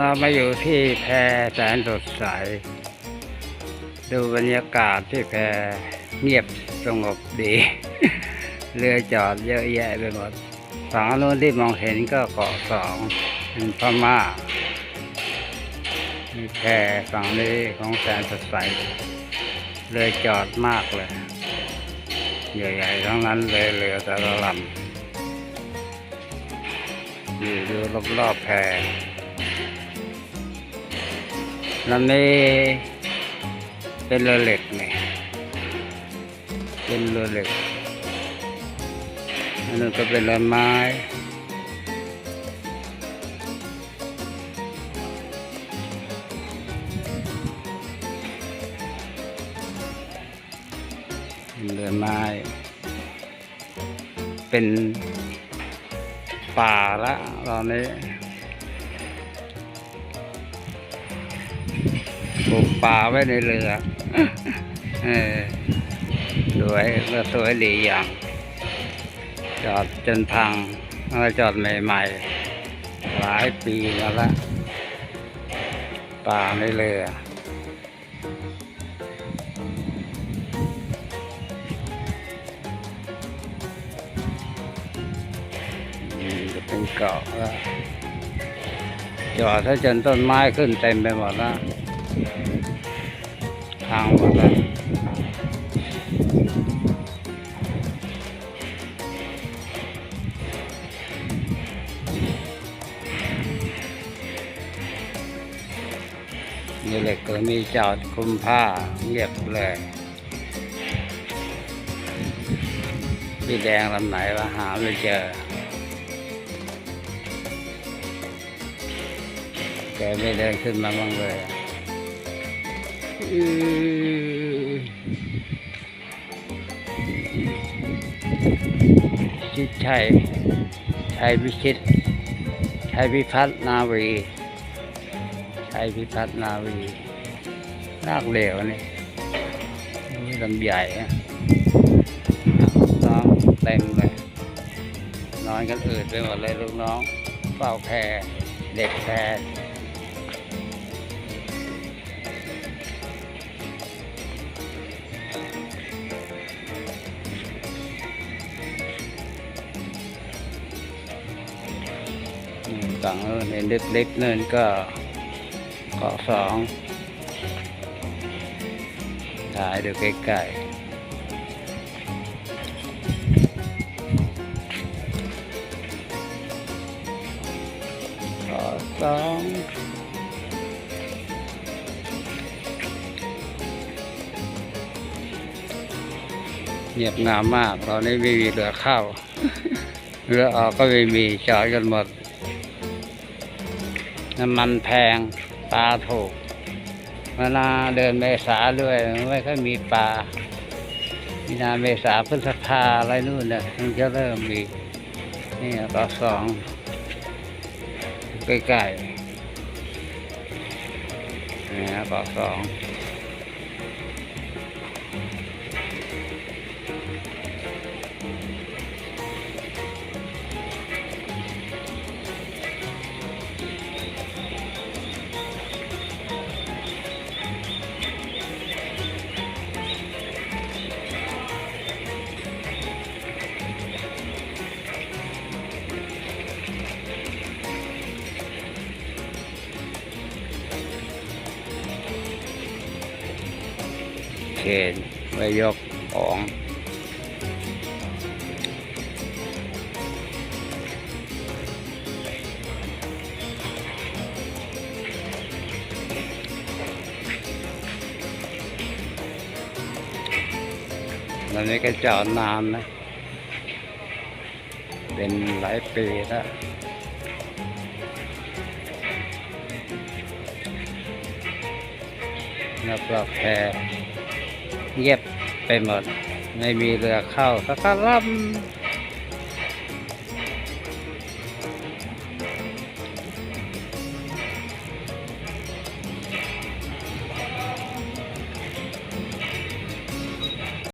เรามาอยู่ที่แพแสนสดใส ดูบรรยากาศที่แพเงียบสงบดี เรือจอดเยอะแยะไปหมดฝั่งโน้นที่มองเห็นก็เกาะสองเป็นพม่ามีแพฝั่งนี้ของแสนสดใส เรือจอดมากเลย ใหญ่ๆทั้งนั้นเลยเรือแต่ละลำอยู่ดูรอบๆแพ ลำนี้เป็นเรือเหล็กนี่เป็นเรือเหล็กอันนั้ก็เป็นเรือไม้เป็นเรือไม้ เป็นป่าละตอนนี้ ปลูกป่าไว้ในเรือเออสวยเรือสวยดีอย่าง จอดจนพังแล้วจอดใหม่ๆ หลายปีมาละป่าในเรือจะเป็นเกาะแล้วจอดถ้าจนต้นไม้ขึ้นเต็มไปหมดแล้ว ทางหมดล้วนี่เหล็กก็มีจอดคลุมผ้าเงียบเลยพี่แดงลำไหนวะหาไม่เจอแกไม่เดินขึ้นมาบ้างเลยอะอืม ชิดชัยชัยพิชิตชัยพิพัฒนาวีชัยพิพัฒนาวีลากเหลวนี่นี่ลำใหญ่อะน้องเต็มเลยนอนกันอืดไปหมดเลยลูกน้องเฝ้าแพรเด็กแพร ฝั่งโน้นเห็นเล็กๆนั่นก็เกาะสองถ่ายดูใกล้ๆเกาะสองเงียบงามมากตอนนี้ไม่มีเรือข้าวเรือออกก็ไม่มีจอดกันหมด น้ำมันแพงปลาถูกเวลาเดินเมษาด้วยไม่ค่อยมีปลามีนาเมษาพฤษภาอะไรนู่นเนี่ยมันจะเริ่มมีนี่ต่อสองใกล้ๆนี่ต่อสอง เคนไว้ยกของตอนนี้ก็จอดนานนะ เป็นหลายปีแล้วแล้วก็แพร เงียบไปหมด ไม่มีเรือเข้าสักลำ